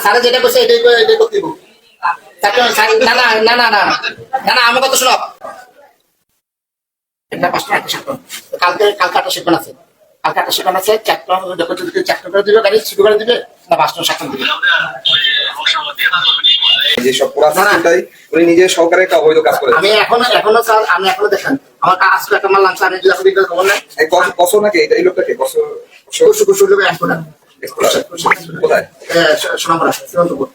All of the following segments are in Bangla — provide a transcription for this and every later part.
স্যার যেটা করছে এটাই এটাই করতে দিব। স্যার, স্যার, না না না না না। না না আমার কথা শোনো। এটা পাঁচটা একটা শিক্ষণ কালকে কালকে একটা শিক্ষণ আছে কালকে একটা শিক্ষণ আছে চারটা যখন যদি চারটা করে দিবে গাড়ি শুরু করে দিবে না পাঁচটা শিক্ষণ দিবে। যে সব পুরা না, না। সিস্টেমটাই উনি নিজে সহকারে একটা অবৈধ কাজ করে আমি এখনও এখনও স্যার আমি এখনও দেখেন। আমার কাজ একটা মারলাম স্যার যদি আপনি খবর নেন এই কস কস নাকি? এই লোকটাকে? কস এক কোথায় সোনামরা সীমান্তপুর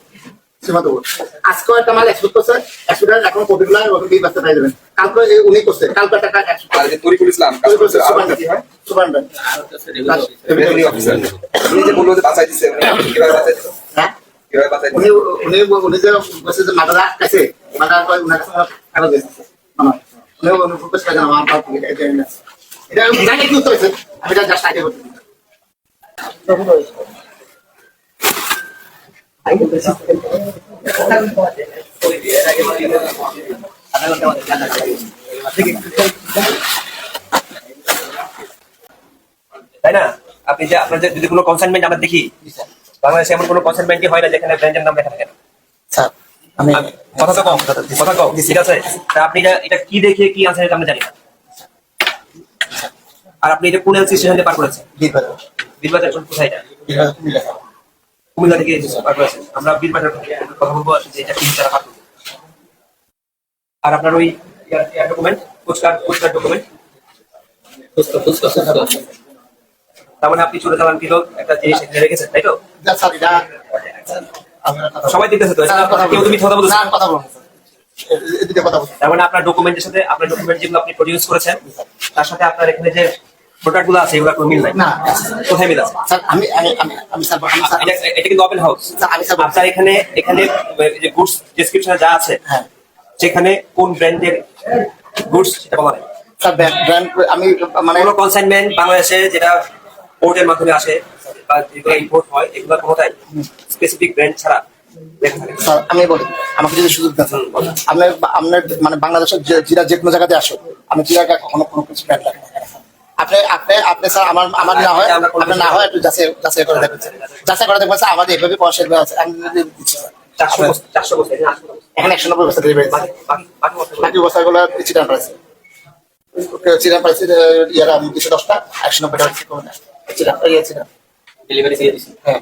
সীমান্তপুর একটা মাল এক্সপোর্ট করছে এক্সপোর্ট এখন কোভিড লাই ওকে দিয়ে কালকে উনি করছে কালকে উনি উনি উনি যে বলছে যে কাছে মাদারা কয় উনি উনি ফোকাস করে আমার থেকে এটা জানি আমি এটা জাস্ট আগে তাই না? আপনি যে আপনার যদি কোনো কনসাইনমেন্ট আমরা দেখি বাংলাদেশে এমন কোনো কনসাইনমেন্টই হয় না যেখানে ব্র্যান্ডের নাম লেখা থাকে না? স্যার আমি আমি- কথা তো কম কথা কম ঠিক আছে? তা আপনি এটা কি দেখে কি আনসার এটা আমরা জানি আর আপনি এটা কোন এলসি স্টেশন পার করেছেন? বীরবাজার কোথায় কুমিল্লা থেকে আমরা বীরবাজার কথা বলব যে এটা তারা পার আর আপনার ওই ডকুমেন্ট কোচকার কোচকার ডকুমেন্ট তার মানে আপনি চলে যাওয়ার কিলো একটা জিনিস এখানে রেখেছেন তাই তো? সবাই দেখতেছে তো কেউ তুমি কথা বলছো কথা বলুন তার মানে আপনার ডকুমেন্টের সাথে আপনার ডকুমেন্ট যেগুলো আপনি প্রডিউস করেছেন তার সাথে আপনার এখানে যে প্রোডাক্টগুলো আছে এগুলো কোনো মিল নাই। না। কোথায় মিল আছে? স্যার আমি আমি আমি স্যার আমি স্যার। এটা কিন্তু ওপেন হাউস স্যার, আমি স্যার আপনার এখানে এখানে যে গুডস ডেসক্রিপশনে যা আছে হ্যাঁ। সেখানে কোন ব্র্যান্ডের গুডস সেটা বলা নেই স্যার ব্র্যান্ড আমি মানে কোনো কনসাইনমেন্ট বাংলাদেশে যেটা পোর্টের মাধ্যমে আসে বা যেগুলো ইম্পোর্ট হয় এগুলো কোনোটাই স্পেসিফিক ব্র্যান্ড ছাড়া। স্যার আমি বলি আমাকে যদি সুযোগ দেন। আপনার আপনার মানে বাংলাদেশের যে- জিরা যে কোনো জায়গাতে আসো আমি জিরাকে কখনো কোনো কিছু ব্র্যান্ড আপনি আপনি আপনি স্যার আমার আমার না হয় আপনার না হয় একটু যাচাই যাচাই করে দেখবেন। যাচাই করে দেখবেন স্যার আমাদের এভাবে পয়সা দেওয়া আছে। আমি দিচ্ছি স্যার। এখানে একশো নব্বই বছর ডেলিভারি বাকি বছরগুলো চিটান পাইছে। চিটান পাইছে ইয়ারা দুশো দশটা একশো নব্বই টাকা চিটান ইয়ে চিটান ডেলিভারি দিয়ে দিচ্ছি। হ্যাঁ।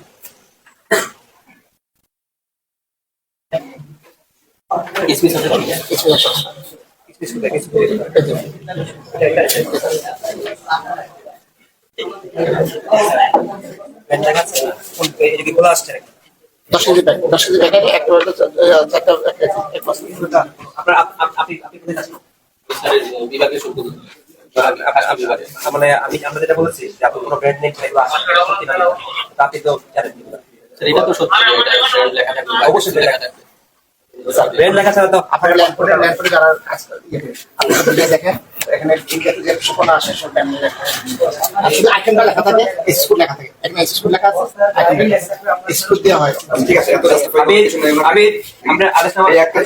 দশ কেজি প্যাকেট দশ কেজি প্যাকেট একটা চারটা মানে আমি আমরা যেটা বলেছি যে আপনি কোনো ব্র্যান্ড নেই আপনি তো জানেন। এটা তো সত্যি এটা লেখা থাকবে। অবশ্যই লেখা লেখা থাকবে। ব্র্যান্ড লেখা ছাড়া তো আপনার ল্যান্ড করে ল্যান্ড করে যারা কাজ করে, ইয়ে দেখেন এখানে যে সুপনা আসে সব ব্যান্ড লেখা আর শুধু আইটেমটা লেখা থাকে স্কুল লেখা থাকে। এখানে স্কুল লেখা আছে স্কুল দেওয়া হয়। ঠিক আছে আমি আমি আমরা আরেকটা এই একটা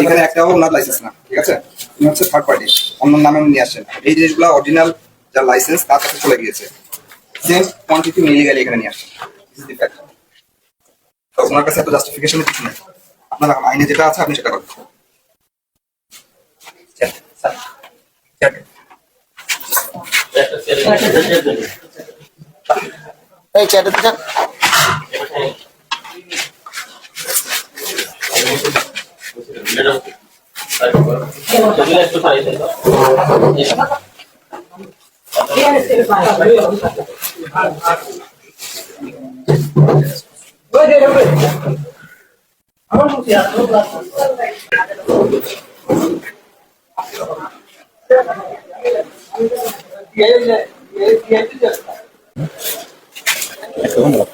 এখানে একটা ওনার লাইসেন্স না ঠিক আছে? উনি হচ্ছে থার্ড পার্টি অন্য নামে নিয়ে আসছেন এই জিনিসগুলো অরিজিনাল যার লাইসেন্স তার কাছে চলে গিয়েছে। সেম কোয়ান্টিটি ইলিগালি এখানে নিয়ে. তো ওনার কাছে এত জাস্টিফিকেশনের কিছু নেই। আপনার আইনে যেটা আছে আপনি সেটা করবেন স্যার এই চ্যাটে তো আমার Ese es el